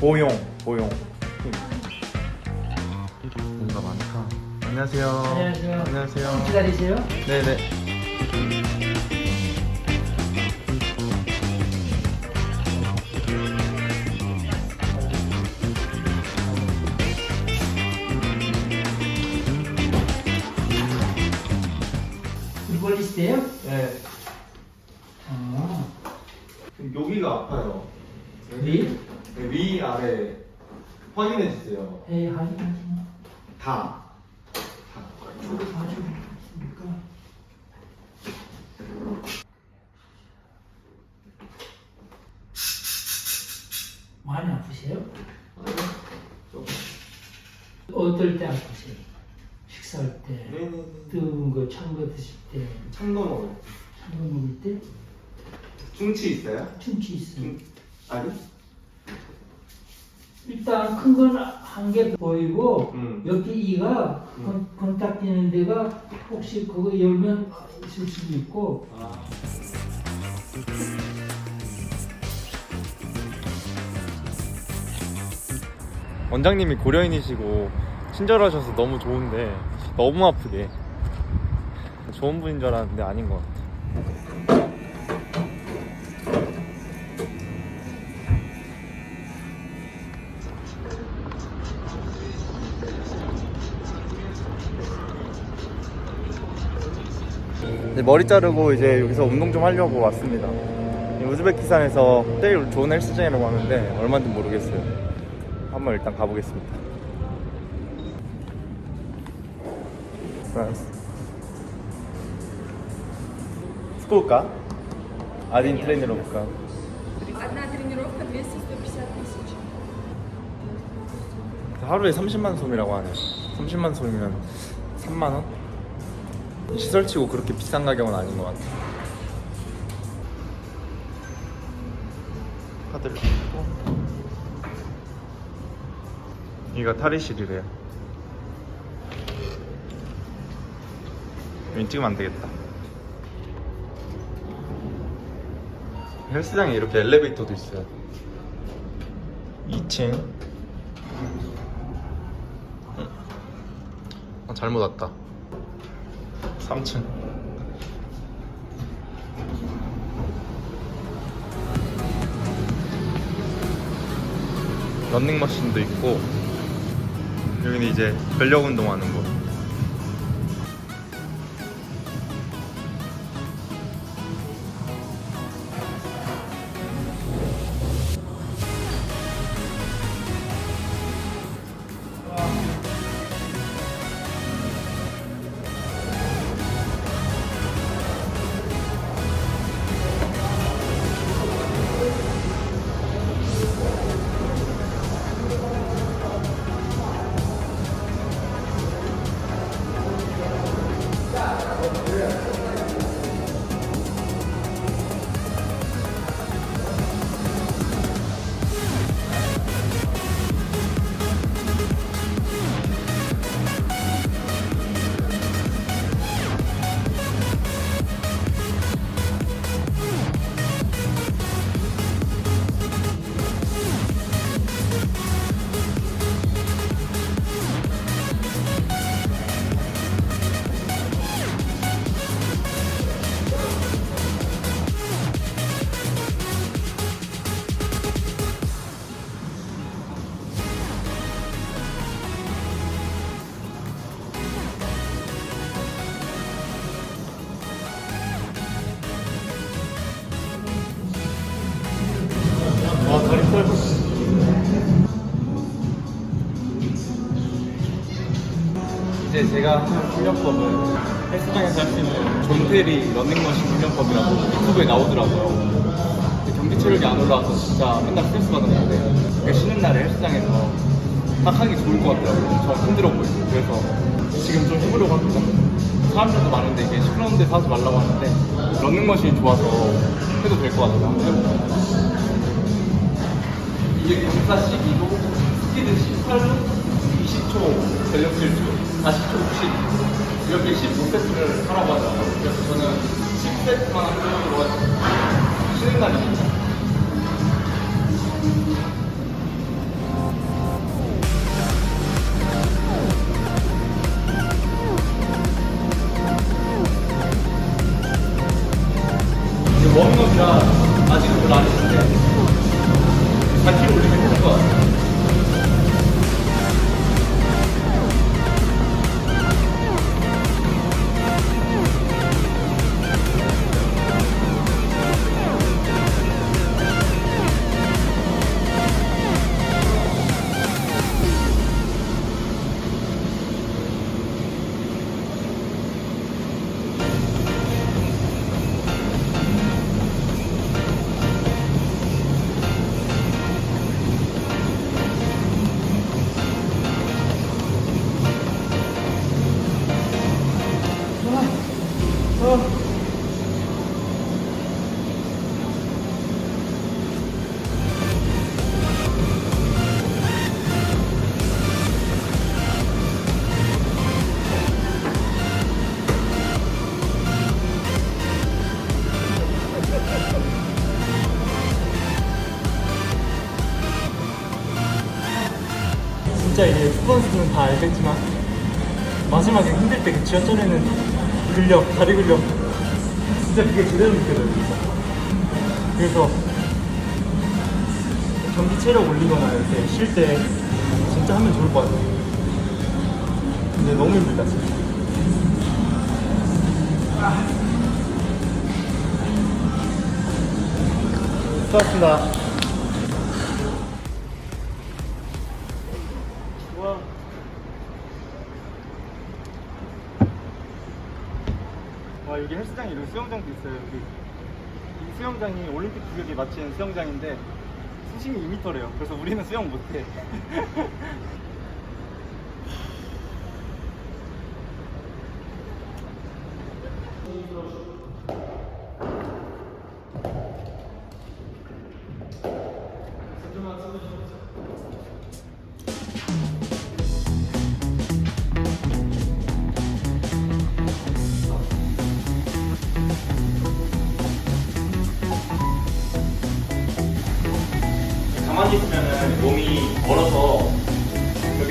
보용 보용 뭔가 많다 안녕하세요 안녕하세요. 안녕하세요 기다리세요. 네네 이벌리스트예요? 네 아, 여기가 아파요 위? 네, 위 아래 확인해 주세요 에 하지 다 저도 아주 있으니까. 많이 아프세요? 조금. 어떨 때 아프세요? 식사할 때, 네네네 뜨거운 거, 찬 거 드실 때, 참도 먹어요 찬거 먹을 때, 충치 있어요? 충치 있어요. 충... 아니? 일단 큰 건 한 개 보이고 음. 여기 이가 음. 건, 건딱 뛰는 데가 혹시 그거 열면 있을 수도 있고 아. 원장님이 고려인이시고 친절하셔서 너무 좋은데 너무 아프게 좋은 분인 줄 알았는데 아닌 것 같아. 이 머리 자르고 이제 여기서 운동 좀 하려고 왔습니다. 이 우즈베키스탄에서 제일 좋은 헬스장이라고 하는데 얼마인지 모르겠어요. 한번 일단 가보겠습니다. 프랑스. Сколько? Один тренировка. Одна тренировка 200-150 тысяч. 하루에 30만 솜이라고 하네요. 30만 솜이면 3만 원? 시설치고 그렇게 비싼 가격은 아닌 것 같아요. 카드를 찍고 여기가 탈의실이래요. 여기 찍으면 안 되겠다. 헬스장에 이렇게 엘리베이터도 있어요. 2층. 아, 잘못 왔다. 3층. 런닝머신도 있고 여기는 이제 근력 운동하는 곳. 이제 제가 한 훈련법은 헬스장에서 할 수 있는 존테리 러닝머신 훈련법이라고 유튜브에 나오더라고요. 근데 경기 체력이 안 올라와서 진짜 맨날 스트레스 건데 그러니까 쉬는 날에 헬스장에서 딱 하기 좋을 것 같더라고요. 저 힘들어 보이고 그래서 지금 좀 해보려고 합니다. 사람들도 많은데 이게 시끄러운 데서 하지 말라고 하는데 러닝머신이 좋아서 해도 될 것 같아요. 한번 해볼까요? 이게 경사 12도, 스피드 18도, 20초 전력 질주, 40초씩 이렇게 15세트를 하라고 하더라고요. 그래서 저는 10세트만 하려고 쉬는 날이 있죠. 워밍업이라 아직은 별로 안 했는데 4kg 올리면 되는 것 같아요. 알겠지만 마지막에 힘들 때 그 지하철에는 근력, 다리 근력 진짜 그게 제대로 느껴져요 진짜. 그래서 경기 체력 올리거나 이렇게 쉴 때 진짜 하면 좋을 것 같아요. 근데 너무 힘들다 진짜. 수고하셨습니다 여기 헬스장에 이런 수영장도 있어요. 여기. 이 수영장이 올림픽 구역에 맞춘 수영장인데 수심이 2m래요. 그래서 우리는 수영 못해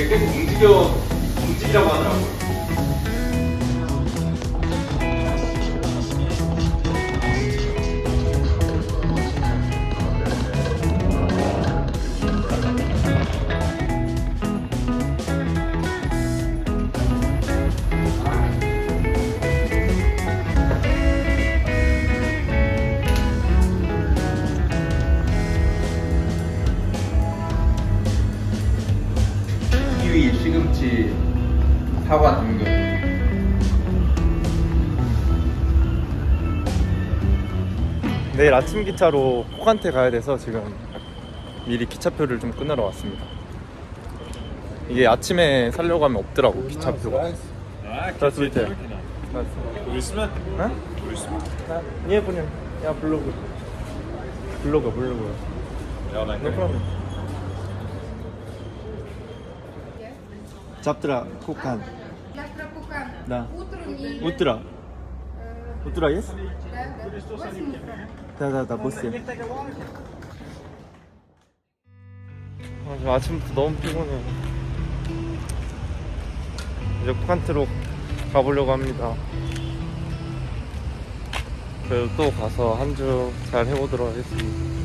이렇게 움직여 움직이라고 하더라고요. 사과 등급 내일 아침 기차로 폭한테 가야 돼서 지금 미리 기차표를 좀 끊으러 왔습니다. 이게 아침에 살려고 하면 없더라고 기차표가. 그래서 이때 울스맨? 응? 울스맨? 예, 보냐 야 블로그. 블로그 블로그. 야, 나 그러면. 잡드라 코칸. Завтра Кукан. Да. Утром и... 우트라. 우트라 예스? Да, да. Восемь утра. 다다다 보스. 아, 아침부터 너무 피곤해. 이제 코칸트로 가보려고 합니다. 그래도 또 가서 한 주 잘 해보도록 하겠습니다.